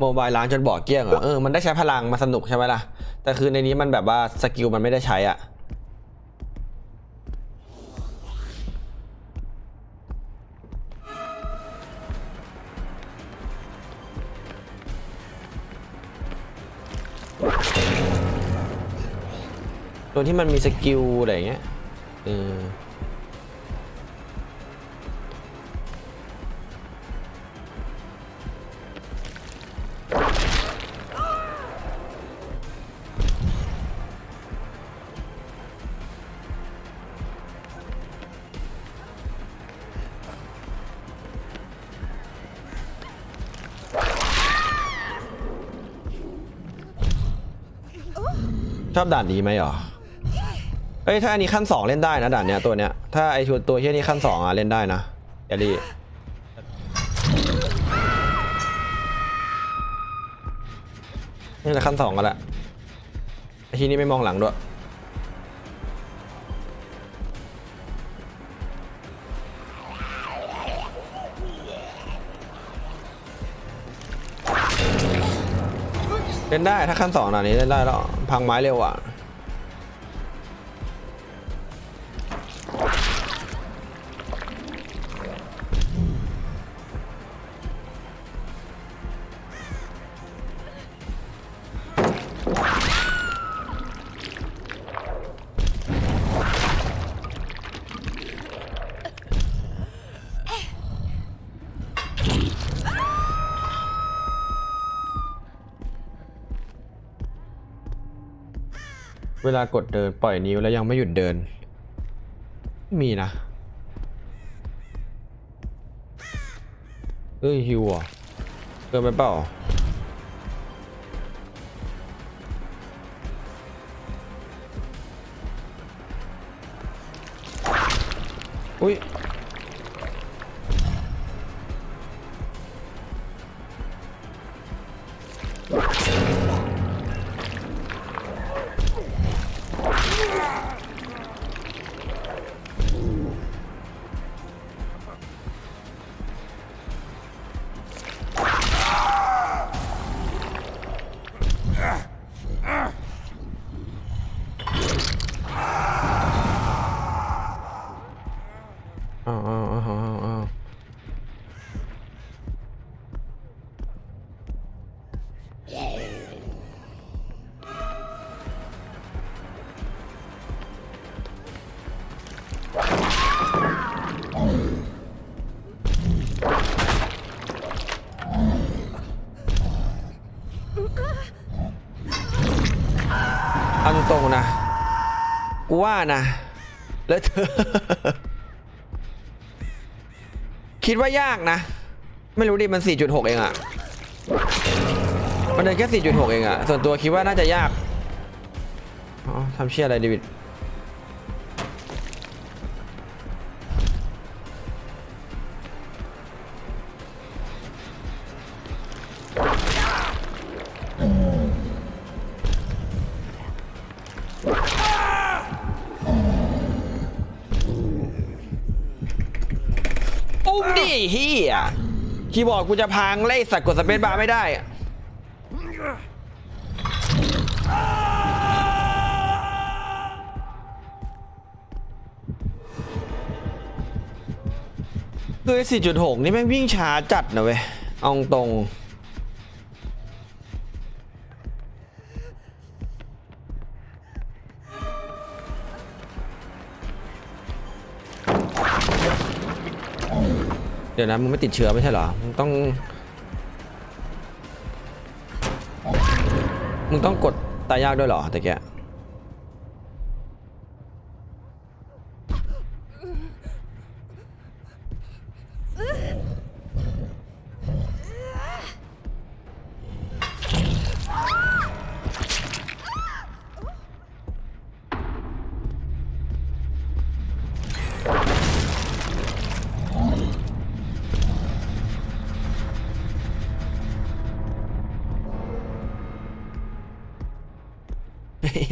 โมบายล้างจนบ่อเกลี้ยงเหรอเออมันได้ใช้พลังมาสนุกใช่ไหมล่ะ แต่คือในนี้มันแบบว่าสกิลมันไม่ได้ใช้อะตัวที่มันมีสกิลอะไรอย่างเงี้ยเออ ชอบด่านนี้ไหมหรอเอ้ยถ้าอันนี้ขั้นสองเล่นได้นะด่านเนี้ยตัวเนี้ยถ้าไอชุดตัวเชี่ยนี้ขั้นสองอะเล่นได้นะแอลลี่นี่แหละขั้นสองกันละไอทีนี้ไม่มองหลังด้วย เล่นได้ถ้าขั้นสองด่านนี้เล่นได้แล้วพังไม้เร็วอะ เวลากดเดินปล่อยนิ้วแล้วยังไม่หยุดเดินม่มีนะเอ้ยฮิวอะเกินไปเปล่าอุ้ย อ้าวอ้าวอ้าวอ้าวอ้าวเอาตรงๆนะ กูว่านะ แล้วเธอ คิดว่ายากนะ ไม่รู้ดิมัน 4.6 เองอะมันเดินแค่ 4.6 เองอะส่วนตัวคิดว่าน่าจะยากอ๋อทำเชี่ยอะไรดิวิด ดิเฮียคีย์บอร์ดกูจะพังไล่สัตว์กดสเปซบาร์ไม่ได้คือ4.6 นี่แม่งวิ่งช้าจัดนะเว้ย เอาตรง ดี๋ยวนะมึงไม่ติดเชื้อไม่ใช่เหรอ มึงต้อง มึงต้องกดตายยากด้วยเหรอแต่แก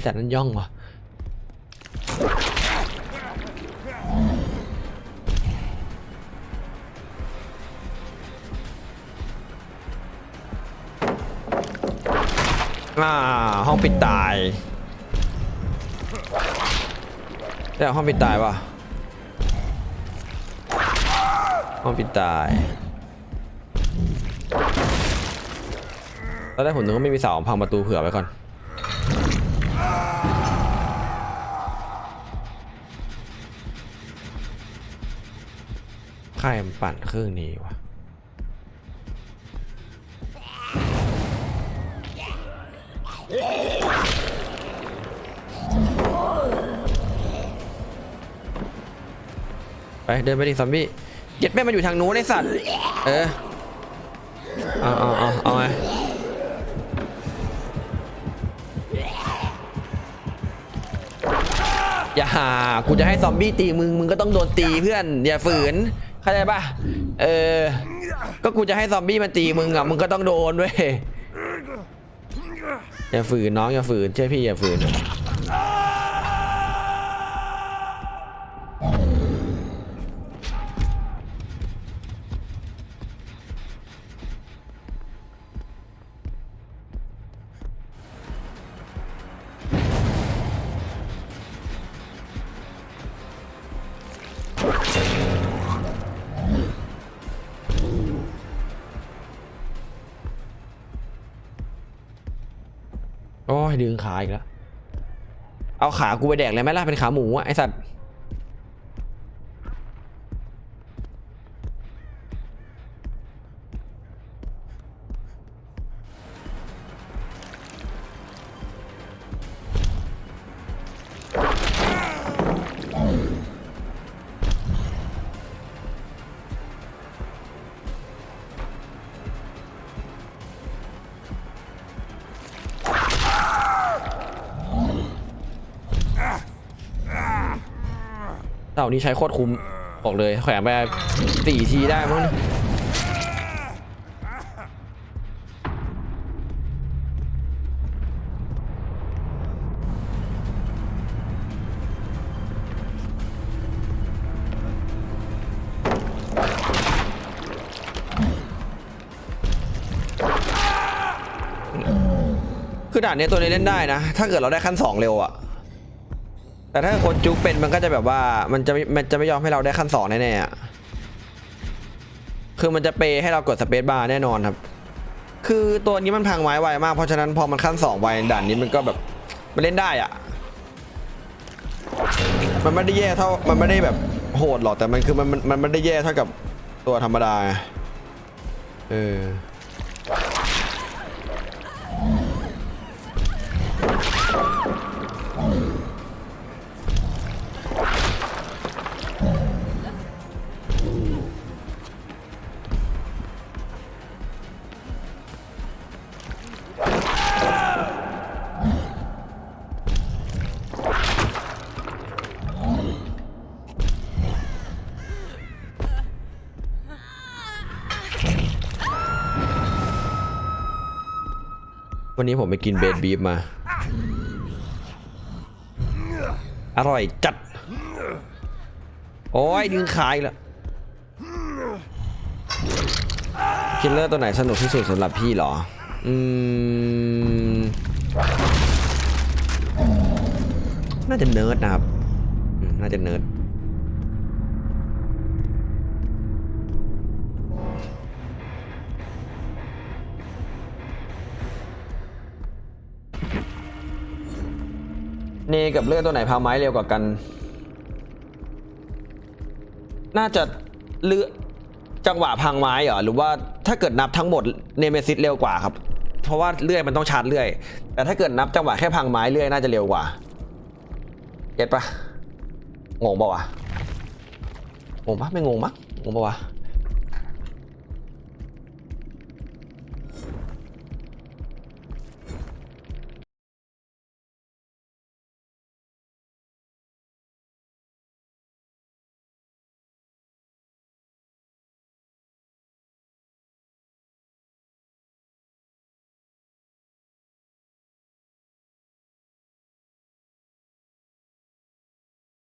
สัตว์นั้นย่องวะอ่าห้องปิดตายแต่ห้องปิดตายป่ะห้องปิดตายตอนแรกผมนึกว่าไม่มีเสาพังประตูเผื่อไว้ก่อน รมันปั่นเครื่องนี้วะไปเดินไปดิซอมบี้เย็ดแม่มันอยู่ทางนู้นไอสัตว์ เออ เอาเอาเอาเอาไงอย่าหากูจะให้ซอมบี้ตีมึง มึงก็ต้องโดนตีเพื่อน อย่าฝืน เข้าใจป่ะ เออ ก็กูจะให้ซอมบี้มันตีมึงอะ มึงก็ต้องโดนเว้ยอย่าฝืนน้องอย่าฝืนเชื่อพี่อย่าฝืน ดึงขาอีกแล้วเอาขากูไปแดกเลยไหมล่ะเป็นขาหมูอะไอสัตว์ เต่านี้ใช้โคตรคุ้มบอกเลยแขวนไปสี่ทีได้มั้งเนี่ยคือด่านเนี้ยตัวนี้เล่นได้นะ ถ้าเกิดเราได้ขั้นสองเร็วอะ แต่ถ้าคนจุกเป็นมันก็จะแบบว่ามันจะมันจะไม่ยอมให้เราได้ขั้นสองแน่ๆอะคือมันจะเปย์ให้เรากดสเปซบาร์แน่นอนครับ คือตัวนี้มันพังไม้ไวมากเพราะฉะนั้นพอมันขั้นสองไวด่านนี้มันก็แบบมันเล่นได้อะ มันไม่ได้แย่เท่ามันไม่ได้แบบโหดหรอกแต่มันคือมันมันมันไม่ได้แย่เท่ากับตัวธรรมดาเออ วันนี้ผมไปกินเบดบีฟมา อร่อยจัด โอ้ยดึงขายล้วคิลเลอร์ตัวไหนสนุกที่สุดสำหรับพี่เหรอ อืม น่าจะเนิร์ดนะครับ น่าจะเนิร์ด เนกับเลือดตัวไหนพาไม้เร็วกว่ากัน น่าจะเลือจังหวะพังไม้เหรอหรือว่าถ้าเกิดนับทั้งหมดเนเมซิสเร็วกว่าครับ เพราะว่าเลื่อยมันต้องชาร์จเลื่อย แต่ถ้าเกิดนับจังหวะแค่พังไม้เลื่อยน่าจะเร็วกว่าเก็ตปะงงปะวะงงปะไม่งงมั้งงงปะวะ